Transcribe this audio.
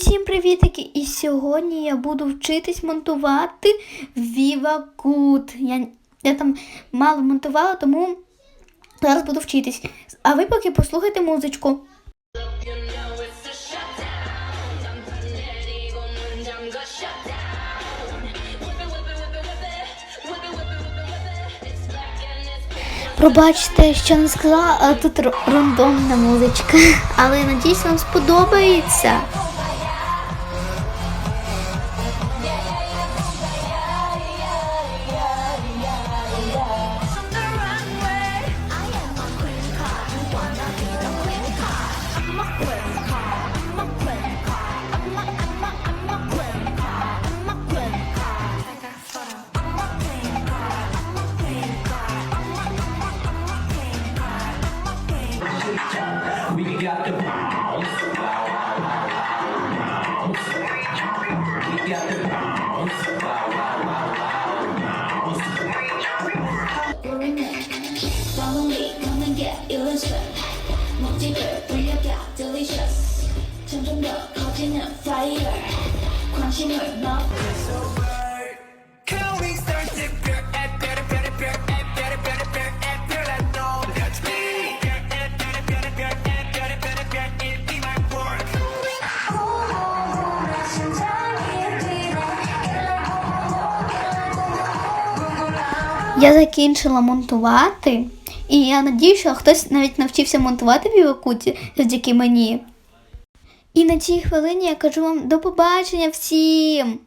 Усім привітики! І сьогодні я буду вчитись монтувати Viva Good. Я я там мало монтувала, тому зараз буду вчитись. А ви поки послухайте музичку. Пробачте, що не сказала, а тут рандомна музичка. Але надіюсь, вам сподобається. We got the bounce. We got the bounce. Lonely, come and get your instrument. 먹지를 불려겨 delicious. 점점 더 커지는 fire. 관심을 넣어. Я закінчила монтувати, і я надію, що хтось навіть навчився монтувати в Вівакуті завдяки мені. І на цій хвилині я кажу вам до побачення всім!